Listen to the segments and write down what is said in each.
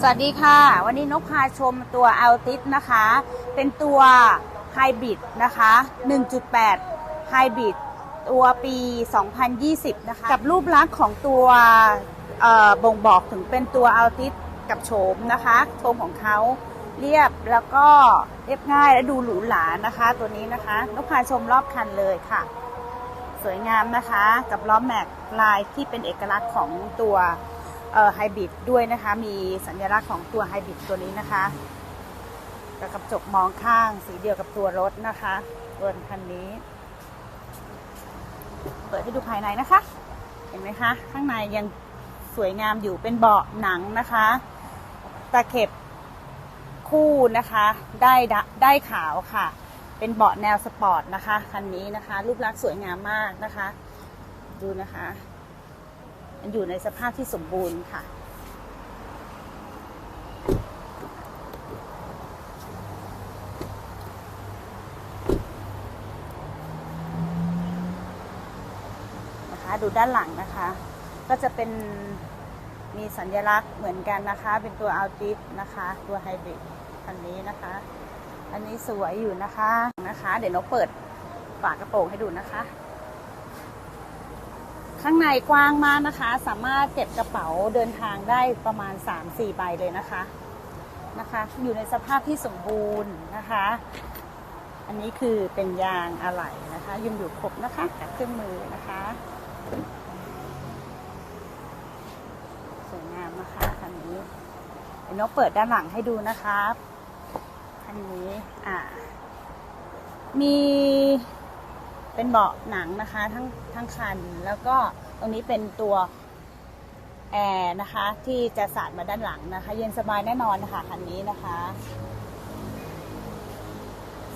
สวัสดีค่ะ วันนี้นกพาชมตัวอัลติสนะคะ เป็นตัวไฮบริดนะคะ 1.8ไฮบริดตัวปี 2020 นะคะ กับรูปลักษณ์ของตัวบ่งบอกถึงเป็นตัวอัลติสกับโฉมนะคะโฉมของเขาเรียบแล้วก็เรียบง่ายและดูหรูหรานะคะ ตัวนี้นะคะนกพาชมรอบคันเลยค่ะ สวยงามนะคะ กับล้อแม็กลายที่เป็นเอกลักษณ์ของตัว ไฮบริดด้วยนะคะ มีสัญลักษณ์ของตัวไฮบริดตัวนี้นะคะกับกระจกมองข้างสีเดียวกับตัวรถนะคะบนคันนี้ เปิดให้ดูภายในนะคะ เห็นไหมคะ ข้างในยังสวยงามอยู่เป็นเบาะหนังนะคะ ตะเข็บคู่นะคะได้ดได้ขาวค่ะ เป็นเบาะแนวสปอร์ตนะคะ คันนี้นะคะ รูปลักษณ์สวยงามมากนะคะ ดูนะคะ มันอยู่ในสภาพที่สมบูรณ์ค่ะ นะคะดูด้านหลังนะคะ ก็จะเป็นมีสัญลักษณ์เหมือนกันนะคะ เป็นตัวอัลติสนะคะ ตัวไฮบริดคันนี้นะคะ อันนี้สวยอยู่นะคะนะคะ เดี๋ยวนกเปิดฝากระโปรงให้ดูนะคะ ข้างในกว้างมากนะคะ สามารถเก็บกระเป๋าเดินทางได้ประมาณ 3-4 ใบเลยนะคะนะคะ อยู่ในสภาพที่สมบูรณ์นะคะ อันนี้คือเป็นยางอะไหล่นะคะยังอยู่ครบนะคะกับเครื่องมือนะคะสวยงามนะคะคันนี้เดี๋ยวนกเปิดด้านหลังให้ดูนะครับคันนี้อ่ามี เป็นเบาะหนังนะคะทั้งทั้งคัน แล้วก็ตรงนี้เป็นตัวแอร์นะคะที่จะสาดมาด้านหลังนะคะ เย็นสบายแน่นอนนะคะคันนี้นะคะ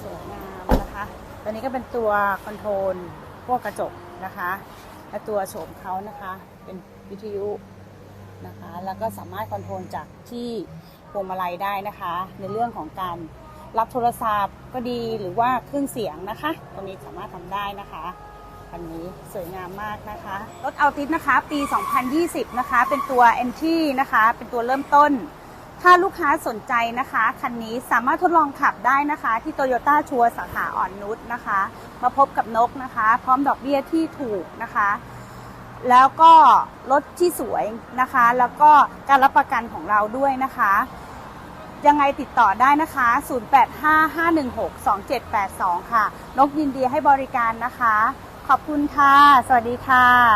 สวยงามนะคะตัวนี้ก็เป็นตัวคอนโทรลพวกกระจกนะคะและตัวโฉมเขานะคะเป็นวิทยุนะคะแล้วก็สามารถคอนโทรลจากที่พวงมาลัยได้นะคะ ในเรื่องของการ รับโทรศัพท์ก็ดีหรือว่าเครื่องเสียงนะคะตรงนี้สามารถทำได้นะคะอันนี้สวยงามมากนะคะรถอัลติสนะคะปี 2020 นะคะ เป็นตัว Entry นะคะ เป็นตัวเริ่มต้น ถ้าลูกค้าสนใจนะคะคันนี้สามารถทดลองขับได้นะคะ ที่โตโยต้าชัวสาขาอ่อนนุชนะคะ มาพบกับนกนะคะ พร้อมดอกเบี้ยที่ถูกนะคะ แล้วก็รถที่สวยนะคะ แล้วก็การรับประกันของเราด้วยนะคะ ยังไงติดต่อได้นะคะ 0855162782 ค่ะ นกยินดีให้บริการนะคะ ขอบคุณค่ะ สวัสดีค่ะ